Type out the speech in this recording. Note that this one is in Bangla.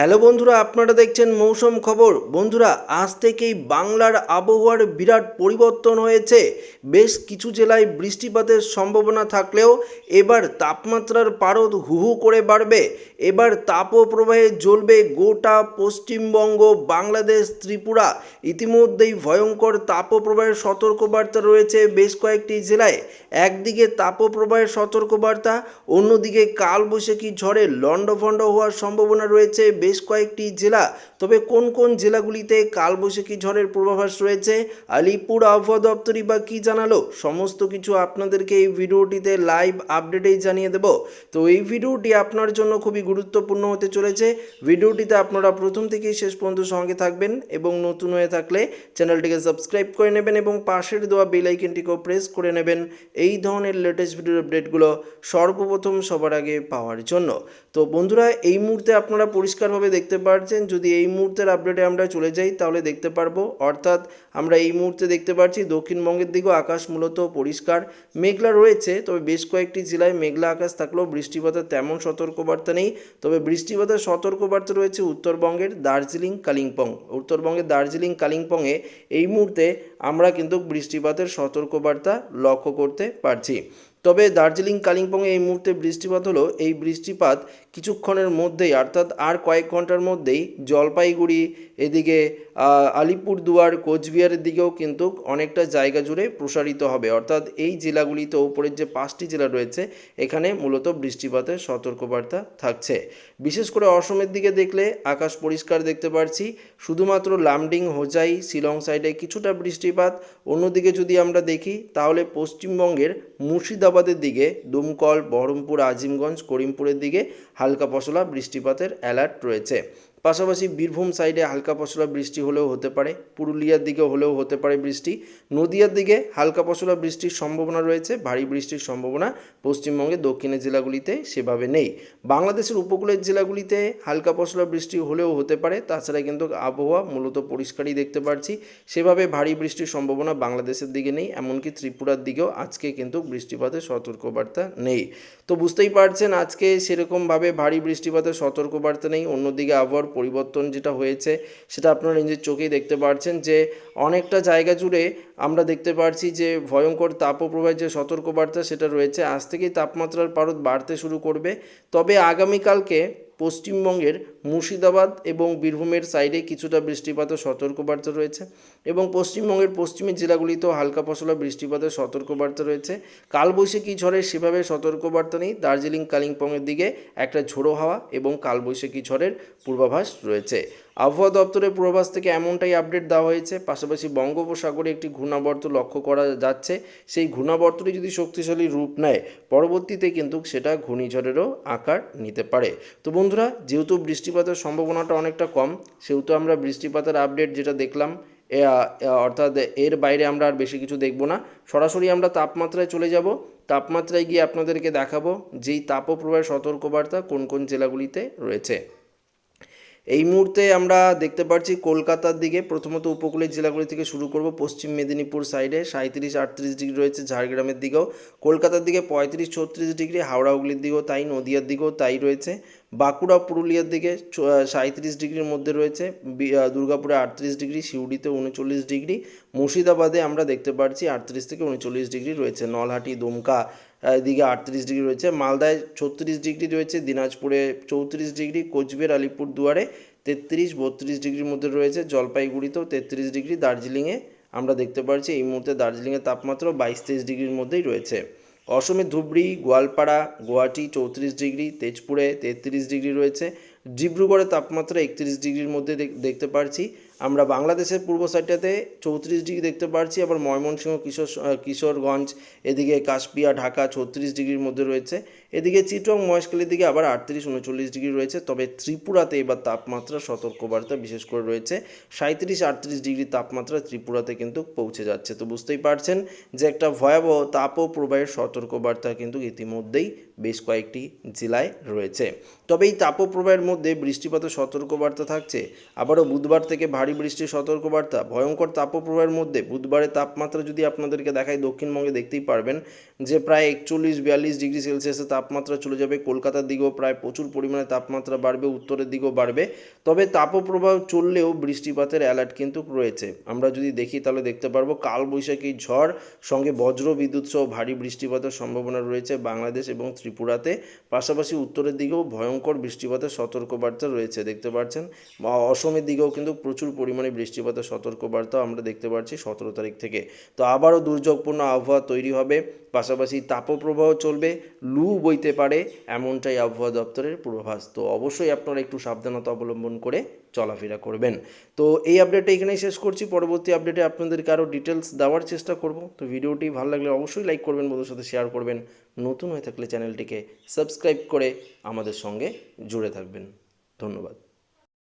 হ্যালো বন্ধুরা, আপনারা দেখছেন মৌসুম খবর। বন্ধুরা, আজ থেকেই বাংলার আবহাওয়ার বিরাট পরিবর্তন হয়েছে। বেশ কিছু জেলায় বৃষ্টিপাতের সম্ভাবনা থাকলেও এবার তাপমাত্রার পারদ হু হু করে বাড়বে। এবার তাপপ্রবাহে জ্বলবে গোটা পশ্চিমবঙ্গ, বাংলাদেশ, ত্রিপুরা। ইতিমধ্যেই ভয়ঙ্কর তাপপ্রবাহের সতর্কবার্তা রয়েছে বেশ কয়েকটি জেলায়। একদিকে তাপপ্রবাহের সতর্কবার্তা, অন্যদিকে কালবৈশাখী ঝড়ে লণ্ডভণ্ড হওয়ার সম্ভাবনা রয়েছে বেশ কয়েকটি জেলা, তবে কোন কোন জেলাগুলিতে কালবৈশাখী ঝড়ের পূর্বাভাস রয়েছে? আলিপুর আবহাওয়া দপ্তরই বা কী জানালো? সমস্ত কিছু আপনাদেরকে এই ভিডিওটিতে লাইভ আপডেটেই জানিয়ে দেব। তো এই ভিডিওটি আপনার জন্য খুবই গুরুত্বপূর্ণ হতে চলেছে। ভিডিওটিতে আপনারা প্রথম থেকেই শেষ পর্যন্ত সঙ্গে থাকবেন এবং নতুন হয়ে থাকলে চ্যানেলটিকে সাবস্ক্রাইব করে নেবেন এবং পাশের দেওয়া বেল আইকনটিকেও প্রেস করে নেবেন। এই ধরনের লেটেস্ট ভিডিওর আপডেটগুলো সর্বপ্রথম সবার আগে পাওয়ার জন্য। তো বন্ধুরা, এই মুহূর্তে আপনারা পরিষ্কারভাবে দেখতে পাচ্ছেন যদি এই মুহূর্তের আপডেটে আমরা চলে যাই, তাহলে দেখতে পারব, অর্থাৎ আমরা এই মুহূর্তে দেখতে পাচ্ছি দক্ষিণবঙ্গের দিকেও আকাশ মূলত পরিষ্কার, মেঘলা রয়েছে, তবে বেশ কয়েকটি জেলায় মেঘলা আকাশ থাকলেও বৃষ্টিপাতের তেমন সতর্কবার্তা নেই। তবে বৃষ্টিপাতের সতর্কবার্তা রয়েছে উত্তরবঙ্গের দার্জিলিং, কালিম্পং। উত্তরবঙ্গের দার্জিলিং, কালিম্পংয়ে এই মুহূর্তে আমরা কিন্তু বৃষ্টিপাতের সতর্কবার্তা লক্ষ্য করতে পারছি। তবে দার্জিলিং কালিম্পংয়ে এই মুহূর্তে বৃষ্টিপাত হলো এই বৃষ্টিপাত কিছুক্ষণের মধ্যেই, অর্থাৎ আর কয়েক ঘণ্টার মধ্যেই জলপাইগুড়ি এদিকে আলিপুরদুয়ার, কোচবিহারের দিকেও কিন্তু অনেকটা জায়গা জুড়ে প্রসারিত হবে। অর্থাৎ এই জেলাগুলিতে উপরের যে পাঁচটি জেলা রয়েছে, এখানে মূলত বৃষ্টিপাতের সতর্কবার্তা থাকছে। বিশেষ করে অসমের দিকে দেখলে আকাশ পরিষ্কার দেখতে পাচ্ছি শুধুমাত্র লামডিং, হোজাই, শিলং সাইডে কিছুটা বৃষ্টিপাত। অন্যদিকে যদি আমরা দেখি, তাহলে পশ্চিমবঙ্গের মুর্শিদাবাদের দিকে দুমকল বহরমপুর আজিমগঞ্জ করিমপুরের দিকে হালকা পশলা বৃষ্টিপাতের অ্যালার্ট রয়েছে। পাশাপাশি বীরভূম সাইডে হালকা পশলা বৃষ্টি হলেও হতে পারে, পুরুলিয়ার দিকে হলেও হতে পারে বৃষ্টি। নদিয়ার দিকে হালকা পশলা বৃষ্টির সম্ভাবনা রয়েছে, ভারী বৃষ্টির সম্ভাবনা পশ্চিমবঙ্গের দক্ষিণের জেলাগুলিতে সেভাবে নেই। বাংলাদেশের উপকূলের জেলাগুলিতে হালকা পশলা বৃষ্টি হলেও হতে পারে, তাছাড়া কিন্তু আবহাওয়া মূলত পরিষ্কারই দেখতে পাচ্ছি সেভাবে ভারী বৃষ্টির সম্ভাবনা বাংলাদেশের দিকে নেই, এমনকি ত্রিপুরার দিকেও আজকে কিন্তু বৃষ্টিপাতের সতর্কবার্তা নেই। তো বুঝতেই পারছেন, আজকে সেরকমভাবে ভারী বৃষ্টিপাতের সতর্কবার্তা নেই, অন্যদিকে আবহাওয়ার পরিবর্তন যেটা হয়েছে, সেটা আপনারা নিজের চোখেই দেখতে পাচ্ছেন যে অনেকটা জায়গা জুড়ে আমরা দেখতে পাচ্ছি যে ভয়ঙ্কর তাপপ্রবাহের যে সতর্কবার্তা সেটা রয়েছে। আজ থেকেই তাপমাত্রার পারদ বাড়তে শুরু করবে। তবে আগামীকালকে পশ্চিমবঙ্গের মুর্শিদাবাদ এবং বীরভূমের সাইডে কিছুটা বৃষ্টিপাতের সতর্কবার্তা রয়েছে এবং পশ্চিমবঙ্গের পশ্চিমের জেলাগুলিতেও হালকা ফসলা বৃষ্টিপাতের সতর্কবার্তা রয়েছে। কালবৈশাখী ঝড়ের সেভাবে সতর্কবার্তা নেই। দার্জিলিং, কালিম্পংয়ের দিকে একটা ঝোড়ো হাওয়া এবং কালবৈশাখী ঝড়ের পূর্বাভাস রয়েছে। আবহাওয়া দপ্তরের পূর্বাভাস থেকে এমনটাই আপডেট দেওয়া হয়েছে। পাশাপাশি বঙ্গোপসাগরে একটি ঘূর্ণাবর্ত লক্ষ্য করা যাচ্ছে। সেই ঘূর্ণাবর্তটি যদি শক্তিশালী রূপ নেয়, পরবর্তীতে কিন্তু সেটা ঘূর্ণিঝড়েরও আকার নিতে পারে। তো বন্ধুরা, যেহেতু বৃষ্টিপাতের সম্ভাবনাটা অনেকটা কম, সেহেতু আমরা বৃষ্টিপাতের আপডেট যেটা দেখলাম অর্থাৎ এর বাইরে আমরা আর বেশি কিছু দেখব না। সরাসরি আমরা তাপমাত্রায় চলে যাব। তাপমাত্রায় গিয়ে আপনাদেরকে দেখাবো যেই তাপপ্রবাহের সতর্কবার্তা কোন কোন জেলাগুলিতে রয়েছে। এই মুহূর্তে আমরা দেখতে পাচ্ছি কলকাতার দিকে, প্রথমত উপকূলের জেলাগুলি থেকে শুরু করব পশ্চিম মেদিনীপুর সাইডে সাঁত্রিশ আটত্রিশ ডিগ্রি রয়েছে ঝাড়গ্রামের দিকেও। কলকাতার দিকে পঁয়ত্রিশ, ছত্রিশ ডিগ্রি, হাওড়া হুগলির দিকেও তাই, নদিয়ার দিকেও তাই রয়েছে। বাঁকুড়া, পুরুলিয়ার দিকে সাঁত্রিশ ডিগ্রির মধ্যে রয়েছে। দুর্গাপুরে আটত্রিশ ডিগ্রি, সিউড়িতে উনচল্লিশ ডিগ্রি, মুর্শিদাবাদে আমরা দেখতে পাচ্ছি আটত্রিশ থেকে উনচল্লিশ ডিগ্রি রয়েছে। নলহাটি, দুমকা এদিকে আটত্রিশ ডিগ্রি রয়েছে। মালদায় ছত্রিশ ডিগ্রি রয়েছে, দিনাজপুরে চৌত্রিশ ডিগ্রি, কোচবিহার আলিপুর দুয়ারে তেত্রিশ, বত্রিশ ডিগ্রির মধ্যে রয়েছে। জলপাইগুড়িতেও তেত্রিশ ডিগ্রি, দার্জিলিংয়ে আমরা দেখতে পাচ্ছি এই মুহূর্তে দার্জিলিংয়ের তাপমাত্রা বাইশ তেইশ ডিগ্রির মধ্যেই রয়েছে। অসমের ধুবড়ি, গোয়ালপাড়া, গুয়াহাটি চৌত্রিশ ডিগ্রি, তেজপুরে তেত্রিশ ডিগ্রি রয়েছে। ডিব্রুগড়ে তাপমাত্রা একত্রিশ ডিগ্রির মধ্যে দেখ- দেখতে পাচ্ছি আমরা বাংলাদেশের পূর্ব সাইডটাতে চৌত্রিশ ডিগ্রি দেখতে পাচ্ছি আবার ময়মনসিংহ, কিশোর কিশোরগঞ্জ, এদিকে কাশপিয়া, ঢাকা ছত্রিশ ডিগ্রির মধ্যে রয়েছে, এদিকে চিটং, মহেশখালীর দিকে আবার আটত্রিশ, উনচল্লিশ ডিগ্রি রয়েছে, তবে ত্রিপুরাতে এবার তাপমাত্রা সতর্কবার্তা বিশেষ করে রয়েছে সাঁত্রিশ আটত্রিশ ডিগ্রি তাপমাত্রা ত্রিপুরাতে কিন্তু পৌঁছে যাচ্ছে। তো বুঝতেই পারছেন যে একটা ভয়াবহ তাপপ্রবাহের সতর্কবার্তা কিন্তু ইতিমধ্যেই বেশ কয়েকটি জেলায় রয়েছে। তবে এই তাপপ্রবাহের মধ্যে বৃষ্টিপাতের সতর্কবার্তা থাকছে। আবারও বুধবার থেকে ভারী বৃষ্টির সতর্কবার্তা। ভয়ঙ্কর তাপপ্রবাহের মধ্যে বুধবারের তাপমাত্রা যদি আপনাদেরকে দেখাই, দক্ষিণবঙ্গে দেখতেই পারবেন যে প্রায় একচল্লিশ বিয়াল্লিশ ডিগ্রি সেলসিয়াসের তাপমাত্রা চলে যাবে। কলকাতার দিকেও প্রায় প্রচুর পরিমাণে তাপমাত্রা বাড়বে, উত্তরের দিকেও বাড়বে। তবে তাপপ্রবাহ চললেও বৃষ্টিপাতের অ্যালার্ট কিন্তু রয়েছে। আমরা যদি দেখি, তাহলে দেখতে পারব কালবৈশাখী ঝড়, সঙ্গে বজ্র বিদ্যুৎ সহ ভারী বৃষ্টিপাতের সম্ভাবনা রয়েছে বাংলাদেশ এবং ত্রিপুরাতে। পাশাপাশি উত্তরের দিকেও ভয়ঙ্কর বৃষ্টিপাতের সতর্কবার্তা রয়েছে, দেখতে পাচ্ছেন। অসমের দিকেও কিন্তু প্রচুর পরিমাণে বৃষ্টিপাতের সতর্কবার্তা আমরা দেখতে পাচ্ছি সতেরো তারিখ থেকে। তো আবারও দুর্যোগপূর্ণ আবহাওয়া তৈরি হবে, পাশাপাশি তাপপ্রবাহ চলবে, লু বইতে পারে এমনটাই আবহাওয়া দপ্তরের পূর্বাভাস। তো অবশ্যই আপনারা একটু সাবধানতা অবলম্বন করে চলাফেরা করবেন। তো এই আপডেটটা এখানেই শেষ করছি। পরবর্তী আপডেটে আপনাদেরকে আরও ডিটেলস দেওয়ার চেষ্টা করব। তো ভিডিওটি ভালো লাগলে অবশ্যই লাইক করবেন বন্ধুর সাথে শেয়ার করবেন। নতুন হয়ে থাকলে চ্যানেলটিকে সাবস্ক্রাইব করে আমাদের সঙ্গে জুড়ে থাকবেন। ধন্যবাদ।